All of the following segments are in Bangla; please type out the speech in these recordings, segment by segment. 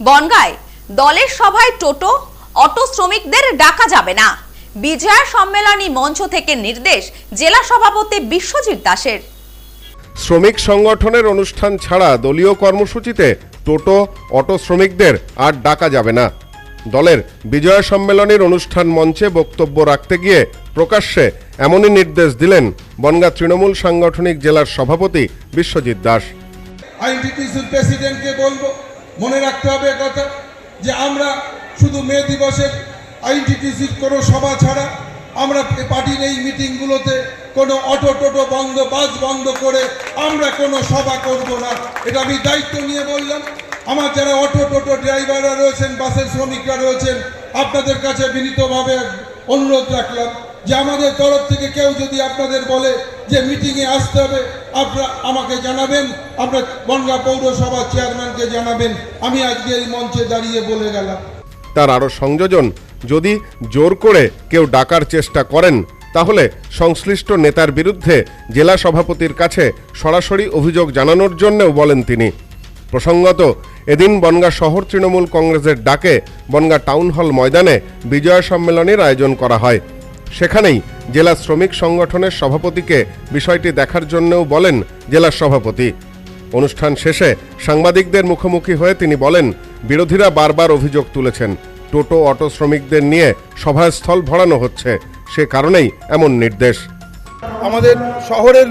বনগায় দলের সভায় টোটো অটো শ্রমিকদের ডাকা যাবে না। বিজয়া সম্মেলনী মঞ্চ থেকে নির্দেশ জেলা সভাপতি বিশ্বজিৎ দাসের। শ্রমিক সংগঠনের অনুষ্ঠান ছাড়া দলীয় কর্মসূচিতে টোটো অটো শ্রমিকদের আর ডাকা যাবে না। দলের বিজয় সম্মেলনের অনুষ্ঠান মঞ্চে বক্তব্য রাখতে গিয়ে প্রকাশ্যে এমনই নির্দেশ দিলেন বনগা তৃণমূল সাংগঠনিক জেলার সভাপতি বিশ্বজিৎ দাস। আইনটিটিসির প্রেসিডেন্টকে বলব মনে রাখতে হবে কথা, যে আমরা শুধু মে দিবসের আইনটিটিসির কোনো সভা ছাড়া, আমরা পার্টির এই মিটিংগুলোতে কোনো অটো টোটো বন্ধ, বাস বন্ধ করে আমরা কোনো সভা করব না। এটা আমি দায়িত্ব নিয়ে বললাম। আমার যারা অটো টোটো ড্রাইভাররা রয়েছেন, বাসের শ্রমিকরা রয়েছেন, আপনাদের কাছে বিনীতভাবে অনুরোধ রাখলাম যে আমাদের তরফ থেকে কেউ যদি আপনাদের বলে যে মিটিংয়ে আসতে হবে আমাকে জানাবেন, আপনার বনগা পৌরসভা চেয়ারম্যানকে জানাবেন। আমি আজকে এই মঞ্চে দাঁড়িয়ে বলে গেলাম। তার আরও সংযোজন, যদি জোর করে কেউ ডাকার চেষ্টা করেন, তাহলে সংশ্লিষ্ট নেতার বিরুদ্ধে জেলা সভাপতির কাছে সরাসরি অভিযোগ জানানোর জন্যও বলেন তিনি। প্রসঙ্গত, এদিন বনগা শহর তৃণমূল কংগ্রেসের ডাকে বনগা টাউন হল ময়দানে বিজয় সম্মেলনের আয়োজন করা হয়। সেখানেই জেলা শ্রমিক সংগঠনের সভাপতিকে বিষয়টি দেখার জন্যও বলেন জেলার সভাপতি। অনুষ্ঠান শেষে সাংবাদিকদের মুখোমুখি হয়ে তিনি বলেন, বিরোধীরা বারবার অভিযোগ তুলেছেন, টোটো অটো শ্রমিকদের নিয়ে সভাস্থল ভরানো হচ্ছে, সে কারণেই এমন নির্দেশ। আমাদের শহরের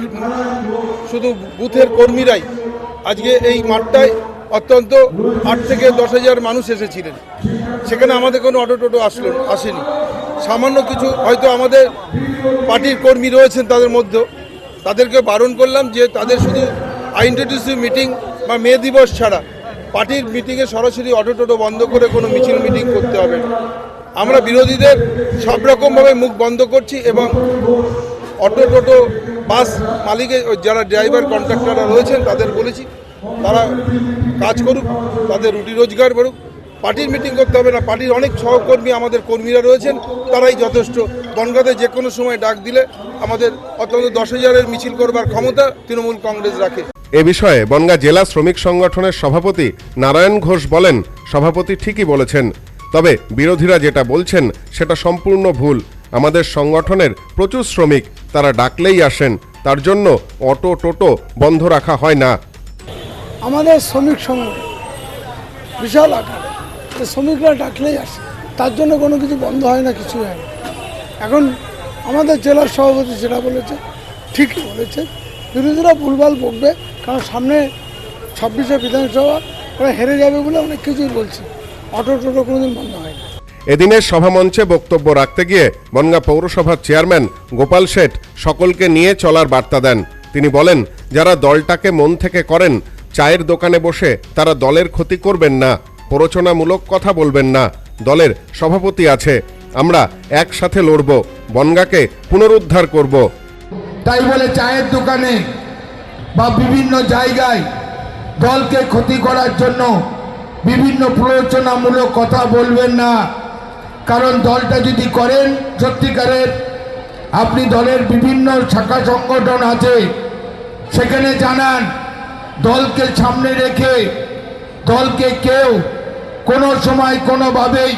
শুধু বুথের কর্মীরাই আজকে এই মাঠটায় অত্যন্ত আট থেকে দশ হাজার মানুষ এসেছিলেন। সেখানে আমাদের কোনো অটো টোটো আসলো আসেনি। সামান্য কিছু হয়তো আমাদের পার্টির কর্মী রয়েছেন তাদের মধ্যে। তাদেরকে বারণ করলাম যে তাদের শুধু আইনটিটিসি মিটিং বা মে দিবস ছাড়া পার্টির মিটিংয়ে সরাসরি অটো টোটো বন্ধ করে কোনো মিছিল মিটিং করতে হবে আমরা বিরোধীদের সব রকমভাবে মুখ বন্ধ করছি এবং অটো টোটো বাস মালিকের যারা ড্রাইভার কন্ট্রাক্টররা রয়েছেন তাদের বলেছি, তারা কাজ করুক, তাদের রুটি রোজগার করুক। পার্টির মিটিং করতে হবে না। পার্টির অনেক সহকর্মী আমাদের কর্মীরা রয়েছেন তারাই যথেষ্ট। বনগাঁতে যে কোনো সময় ডাক দিলে আমাদের অত্যন্ত দশ হাজারের মিছিল করবার ক্ষমতা তৃণমূল কংগ্রেস রাখে। এ বিষয়ে বনগা জেলা শ্রমিক সংগঠনের সভাপতি নারায়ণ ঘোষ বলেন সভাপতি ঠিকই বলেছেন। তবে বিরোধীরা যেটা বলছেন সেটা সম্পূর্ণ ভুল। আমাদের সংগঠনের প্রচুর শ্রমিক তারা ডাকলেই আসেন। তার জন্য অটো টোটো বন্ধ রাখা হয় না। আমাদের শ্রমিক সংগঠন বিশাল আকারে। শ্রমিকরা ডাকলেই আসে। তার জন্য কোনো কিছু বন্ধ হয় না, কিছু হয় এখন আমাদের জেলার সভাপতি যেটা বলেছে, ঠিকই বলেছে। বিরোধীরা ভুলভাল বকবে, কারণ সামনে ছাব্বিশে বিধানসভা, ওরা হেরে যাবে বলে অনেক কিছুই বলছে। অটো টোটো কোনোদিন বন্ধ হয় না। এদিনের সভামঞ্চে বক্তব্য রাখতে গিয়ে বনগা পৌরসভার চেয়ারম্যান গোপাল শেঠ সকলকে নিয়ে চলার বার্তা দেন। তিনি বলেন, যারা দলটাকে মন থেকে করেন, চায়ের দোকানে বসে তারা দলের ক্ষতি করবেন না। প্ররোচনামূলক কথা বলবেন না। দলের সভাপতি আছে। আমরা একসাথে লড়ব। বনগাকে পুনরুদ্ধার করব। তাই বলে চায়ের দোকানে বা বিভিন্ন জায়গায় দলকে ক্ষতি করার জন্য বিভিন্ন প্ররোচনামূলক কথা বলবেন না। কারণ দলটা যদি করেন, সত্যিকারের আপনি দলের বিভিন্ন শাখা সংগঠন আছে, সেখানে জানান দলকে সামনে রেখে দলকে কেউ কোনো সময় কোনোভাবেই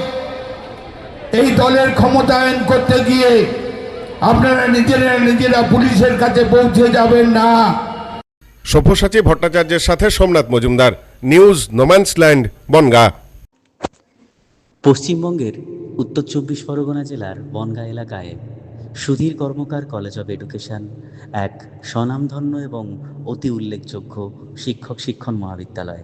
এই দলের ক্ষমতায়ন করতে গিয়ে আপনারা নিজেরা নিজেরা পুলিশের কাছে পৌঁছে যাবেন না। সব্যসাচী ভট্টাচার্যের সাথে Somnath Majumdar news no man's land Bangaon. পশ্চিমবঙ্গের উত্তর চব্বিশ পরগনা জেলার বনগাঁ এলাকায় Sudhir Karmakar college of education এক স্বনামধন্য এবং অতি উল্লেখযোগ্য শিক্ষক শিক্ষণ মহাবিদ্যালয়।